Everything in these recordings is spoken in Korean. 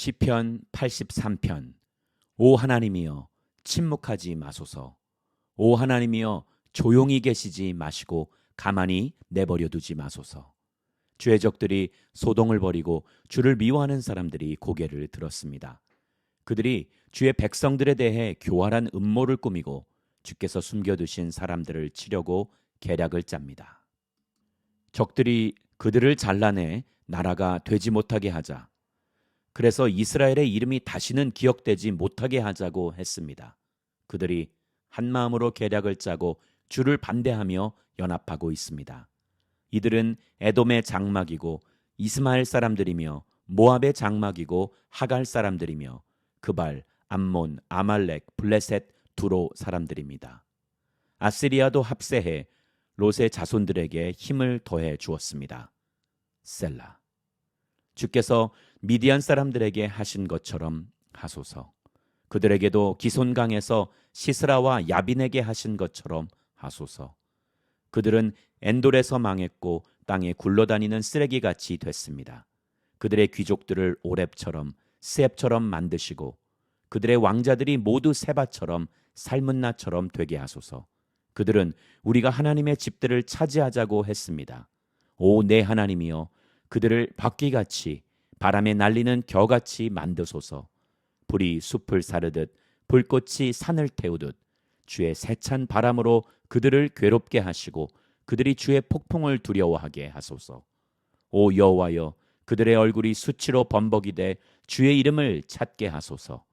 시편 83편 오 하나님이여 침묵하지 마소서 오 하나님이여 조용히 계시지 마시고 가만히 내버려 두지 마소서 죄적들이 소동을 벌이고 주를 미워하는 사람들이 고개를 들었습니다. 그들이 주의 백성들에 대해 교활한 음모를 꾸미고 주께서 숨겨두신 사람들을 치려고 계략을 짭니다. 적들이 그들을 잘라내 나라가 되지 못하게 하자. 그래서 이스라엘의 이름이 다시는 기억되지 못하게 하자고 했습니다. 그들이 한 마음으로 계략을 짜고 주를 반대하며 연합하고 있습니다. 이들은 에돔의 장막이고 이스마엘 사람들이며 모압의 장막이고 하갈 사람들이며 그발, 암몬, 아말렉, 블레셋, 두로 사람들입니다. 아시리아도 합세해 롯의 자손들에게 힘을 더해 주었습니다. 셀라. 주께서 미디안 사람들에게 하신 것처럼 하소서. 그들에게도 기손강에서 시스라와 야빈에게 하신 것처럼 하소서. 그들은 엔돌에서 망했고 땅에 굴러다니는 쓰레기같이 됐습니다. 그들의 귀족들을 오랩처럼 스앱처럼 만드시고 그들의 왕자들이 모두 세바처럼 삶은 나처럼 되게 하소서. 그들은 우리가 하나님의 집들을 차지하자고 했습니다. 오 내 하나님이여 그들을 바퀴같이 바람에 날리는 겨같이 만드소서. 불이 숲을 사르듯 불꽃이 산을 태우듯 주의 세찬 바람으로 그들을 괴롭게 하시고 그들이 주의 폭풍을 두려워하게 하소서. 오 여호와여 그들의 얼굴이 수치로 범벅이 돼 주의 이름을 찾게 하소서.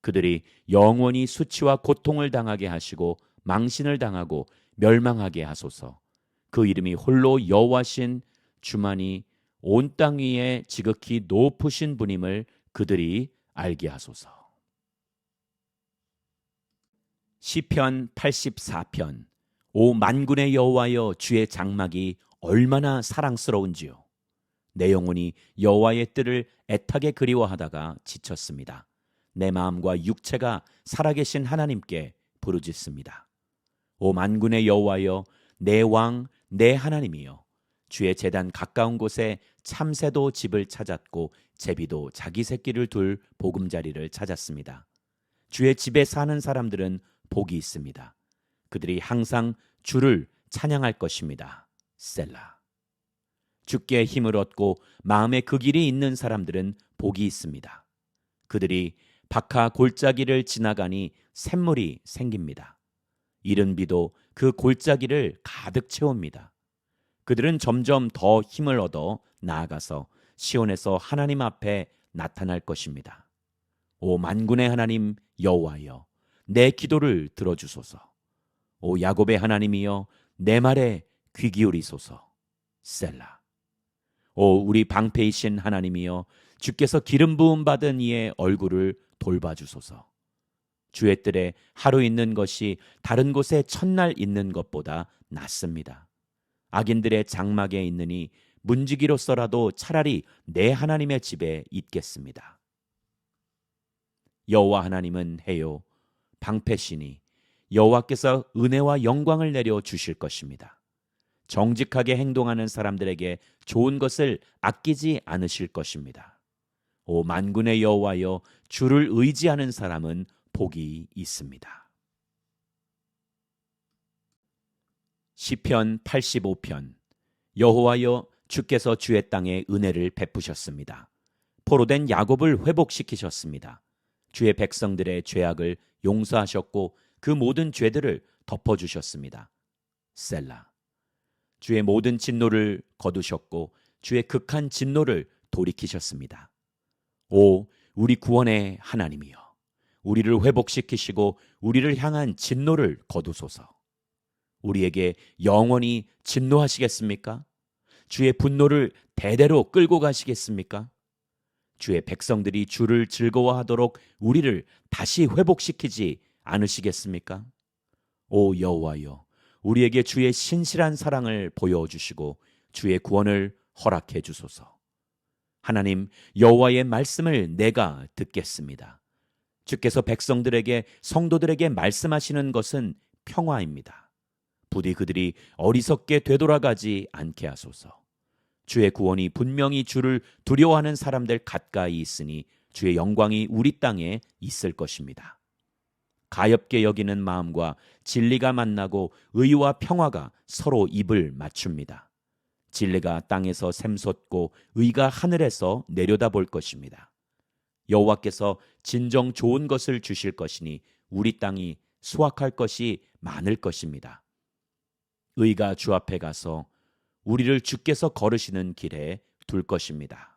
그들이 영원히 수치와 고통을 당하게 하시고 망신을 당하고 멸망하게 하소서. 그 이름이 홀로 여호와신 주만이 온 땅 위에 지극히 높으신 분임을 그들이 알게 하소서. 시편 84편 오 만군의 여호와여 주의 장막이 얼마나 사랑스러운지요. 내 영혼이 여호와의 뜰을 애타게 그리워하다가 지쳤습니다. 내 마음과 육체가 살아계신 하나님께 부르짖습니다. 오 만군의 여호와여 내 왕 내 하나님이여 주의 재단 가까운 곳에 참새도 집을 찾았고 제비도 자기 새끼를 둘 보금자리를 찾았습니다. 주의 집에 사는 사람들은 복이 있습니다. 그들이 항상 주를 찬양할 것입니다. 셀라. 주께 힘을 얻고 마음에 그 길이 있는 사람들은 복이 있습니다. 그들이 박하 골짜기를 지나가니 샘물이 생깁니다. 이른 비도 그 골짜기를 가득 채웁니다. 그들은 점점 더 힘을 얻어 나아가서 시온에서 하나님 앞에 나타날 것입니다. 오 만군의 하나님 여호와여 내 기도를 들어주소서. 오 야곱의 하나님이여 내 말에 귀 기울이소서. 셀라. 오 우리 방패이신 하나님이여 주께서 기름 부음 받은 이의 얼굴을 돌봐주소서. 주의 뜰에 하루 있는 것이 다른 곳에 첫날 있는 것보다 낫습니다. 악인들의 장막에 있느니 문지기로서라도 차라리 내 하나님의 집에 있겠습니다. 여호와 하나님은 해요 방패시니 여호와께서 은혜와 영광을 내려 주실 것입니다. 정직하게 행동하는 사람들에게 좋은 것을 아끼지 않으실 것입니다. 오 만군의 여호와여 주를 의지하는 사람은 복이 있습니다. 시편 85편 여호와여 주께서 주의 땅에 은혜를 베푸셨습니다. 포로된 야곱을 회복시키셨습니다. 주의 백성들의 죄악을 용서하셨고 그 모든 죄들을 덮어 주셨습니다. 셀라 주의 모든 진노를 거두셨고 주의 극한 진노를 돌이키셨습니다. 오 우리 구원의 하나님이여 우리를 회복시키시고 우리를 향한 진노를 거두소서. 우리에게 영원히 진노하시겠습니까? 주의 분노를 대대로 끌고 가시겠습니까? 주의 백성들이 주를 즐거워하도록 우리를 다시 회복시키지 않으시겠습니까? 오 여호와여, 우리에게 주의 신실한 사랑을 보여 주시고 주의 구원을 허락해 주소서. 하나님 여호와의 말씀을 내가 듣겠습니다. 주께서 백성들에게 성도들에게 말씀하시는 것은 평화입니다. 부디 그들이 어리석게 되돌아가지 않게 하소서. 주의 구원이 분명히 주를 두려워하는 사람들 가까이 있으니 주의 영광이 우리 땅에 있을 것입니다. 가엽게 여기는 마음과 진리가 만나고 의와 평화가 서로 입을 맞춥니다. 진리가 땅에서 샘솟고 의가 하늘에서 내려다 볼 것입니다. 여호와께서 진정 좋은 것을 주실 것이니 우리 땅이 수확할 것이 많을 것입니다. 의가 주 앞에 가서 우리를 주께서 걸으시는 길에 둘 것입니다.